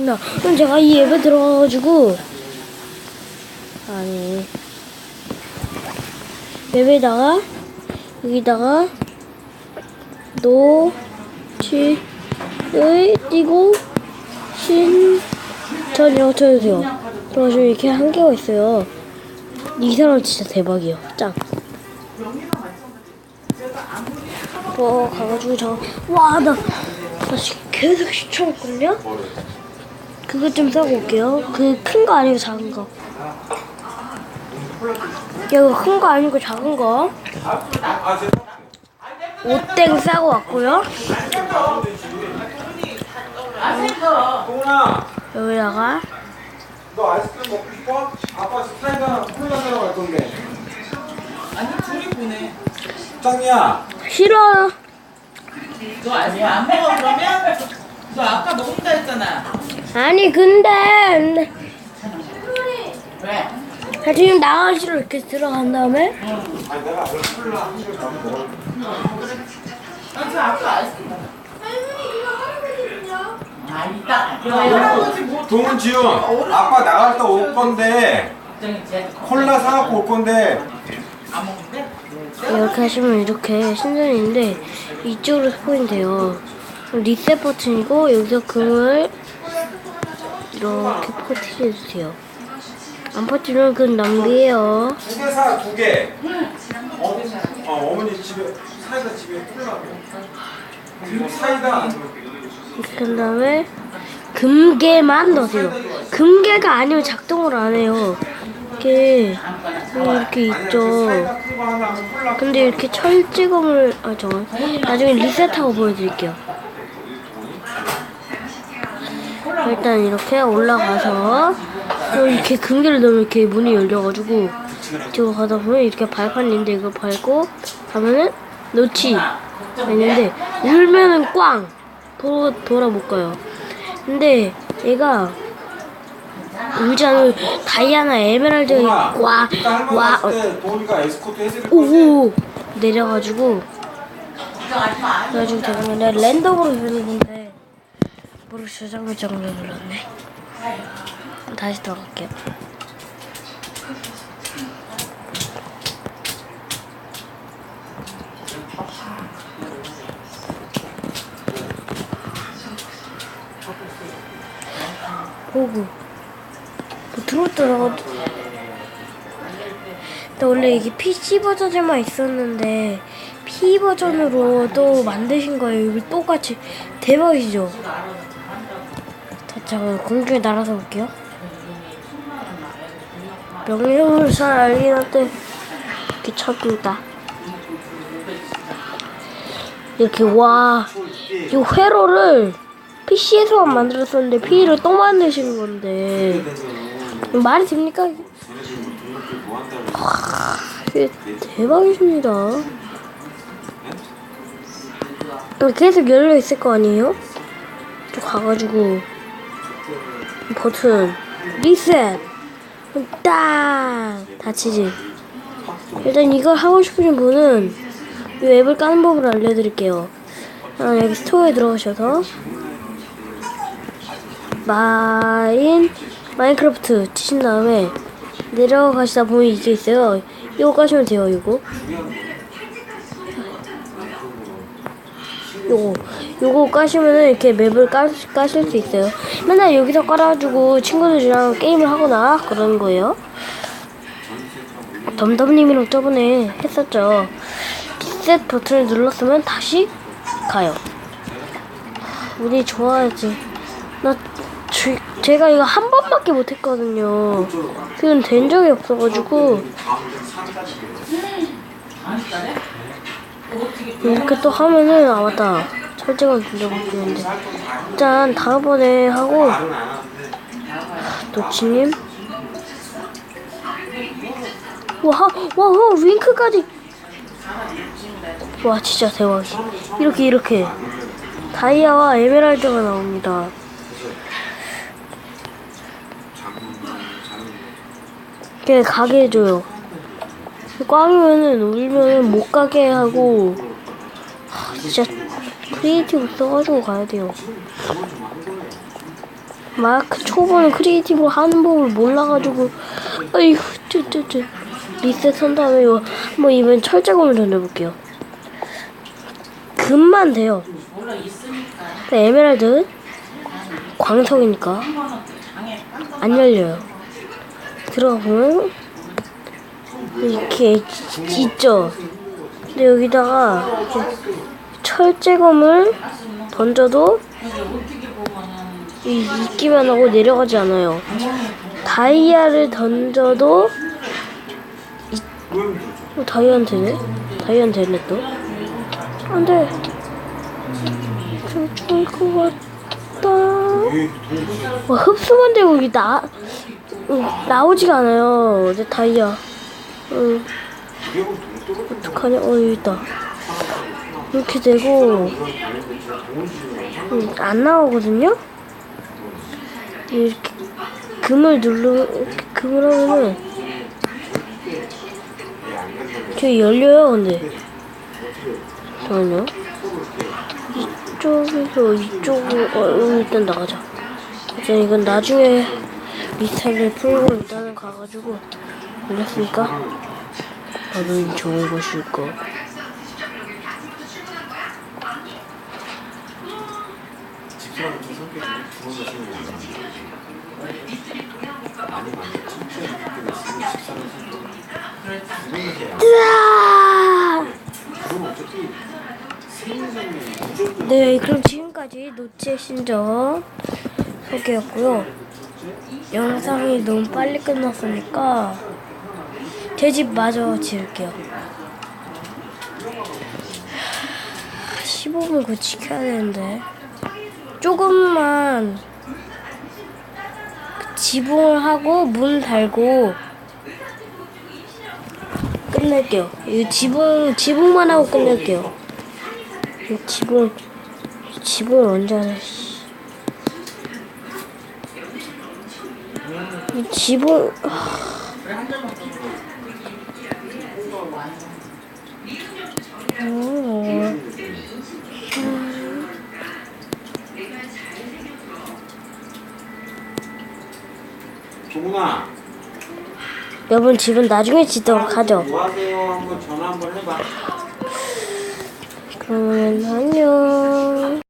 나 그럼 제가 이 앱에 들어가가지고 아니 앱에다가 여기다가 노치의 띄고 신전이라고 쳐주세요. 그래가지고 이렇게 한 개가 있어요. 이 사람 진짜 대박이에요. 짱. 어 가가지고 저 와 나 나 지금 계속 시청했거든요. 그거 좀 싸고 올게요. 그 큰 거 아니고 작은 거. 이거 큰 거 아니고 작은 거. 오땡 싸고 왔고요. 여기다가 너 아이스크림 먹고 싶어? 아빠 스프라이드 하나 콜라 사러 갈 건데. 아니 둘이 보내. 짱이야. 싫어. 너 아직 안 먹어 그러면? 너 아까 먹는다 했잖아. 아니 근데 왜? 아, 지금 나가시로 이렇게 들어간 다음에 아니 내가 콜라 한 시간 반 먹어. 나저 아까 아이스크림 먹어. 아 이따. 할아버지 뭐 동훈 지훈, 아빠 나갈 때 올 건데 걱정이 콜라 사갖고 올 건데 안 먹는데? 이렇게 하시면 이렇게 신전인데 이쪽으로 스포인 돼요. 리셋 버튼이고 여기서 금을 이렇게 퍼트려 주세요. 안 퍼트리면 그건 낭비예요. 두 개 사, 두 개. 살아? 어 어머니 집에 사이다 집에. 그리고 사이다. 이렇게 한 다음에 금괴만 넣으세요. 금괴가 아니면 작동을 안 해요. 이렇게 이렇게 있죠. 콜라. 근데 이렇게 철제검을 아 잠깐 나중에 리셋하고 보여드릴게요. 일단 이렇게 올라가서 또 이렇게 금괴를 넣으면 이렇게 문이 열려가지고 이쪽으로 가다 보면 이렇게 발판인데 이거 밟고 가면은 놓치 있는데 울면은 꽝 돌아 돌아 못 가요. 근데 얘가 울지 않으면 다이아나 에메랄드 동훈아, 와 이따 할머니 와 어, 갔을 때 동훈이가 에스코트 해드릴 건데. 오오 내려가지고. 그래가지고 제가 그냥 랜덤으로 건데 뭐로 저장을 정도 눌렀네 다시 들어갈게요 오구 뭐 들어왔더라고 근데 원래 이게 PC 버전에만 있었는데 P 버전으로 또 만드신 거예요. 이거 똑같이 대박이죠. 자, 제가 공중에 날아서 볼게요. 명령을 잘 알긴 한데 찹니다. 이렇게 와, 이 회로를 PC에서만 만들었었는데 P를 또 만드신 건데 말이 됩니까? 이게 대박이십니다. 계속 열려 있을 거 아니에요? 또 가가지고 버튼 리셋 딱 닫히지. 일단 이걸 하고 싶으신 분은 이 앱을 까는 법을 알려드릴게요. 아, 여기 스토어에 들어가셔서 마인 마인크래프트 치신 다음에 내려가시다 보면 이게 있어요. 이거 까시면 돼요. 이거. 요거 요거 까시면은 이렇게 맵을 까, 까실 수 있어요. 맨날 여기서 깔아가지고 친구들이랑 게임을 하거나 그러는 거예요. 덤덤님이랑 저번에 했었죠. 리셋 버튼을 눌렀으면 다시 가요. 우리 좋아야지. 나 제, 제가 이거 한 번밖에 못했거든요. 그건 된 적이 없어가지고 이렇게 또 하면은 아 맞다. 철제가 준다고 했는데. 일단 다음번에 하고 도치님? 와와 와, 윙크까지. 와 진짜 대박. 이렇게 이렇게. 다이아와 에메랄드가 나옵니다. 이렇게 가게 해줘요 꽝이면은 울면은 못 가게 하고. 하, 진짜 크리에이티브 써가지고 가야 돼요. 막 초보는 크리에이티브로 하는 법을 몰라가지고 아이고 쭈쭈쭈 리셋 한 다음에 이거 한번 이번 철제검을 던져볼게요. 금만 돼요. 에메랄드 광석이니까 안 열려요. 들어가 보면 이렇게 있- 있죠 근데 여기다가 철제검을 던져도 이 있기만 하고 내려가지 않아요. 다이아를 던져도 이, 어, 다이아는 되네? 다이아는 되네 또. 안 돼. 죽을 것 같다. 와 흡수만 되고 여기 나 응, 나오지가 않아요. 내 다이아. 응. 어떡하냐? 어 여기 있다. 이렇게 되고 응, 안 나오거든요. 이렇게 금을 누르 금을 하면은 이렇게 열려요 근데 잠깐만요 이쪽에서 이쪽으로 어, 일단 나가자 일단 이건 나중에 미스터리를 풀고 일단은 가가지고 올렸으니까 나는 좋은 것일까 무조건 네, 그럼 지금까지 노치의 신전 소개였고요. 영상이 너무 빨리 끝났으니까 제 집 마저 지을게요. 15분 그거 지켜야 되는데 조금만 지붕을 하고 문 달고 끝낼게요. 이 지붕 지붕만 하고 끝낼게요. 이 지붕 지붕을 언제 씨. 이 지붕 어. 종훈아 여러분 집은 나중에 짓도록 하죠. 뭐 하세요? 한번 전화 한번 해봐 그러면 안녕.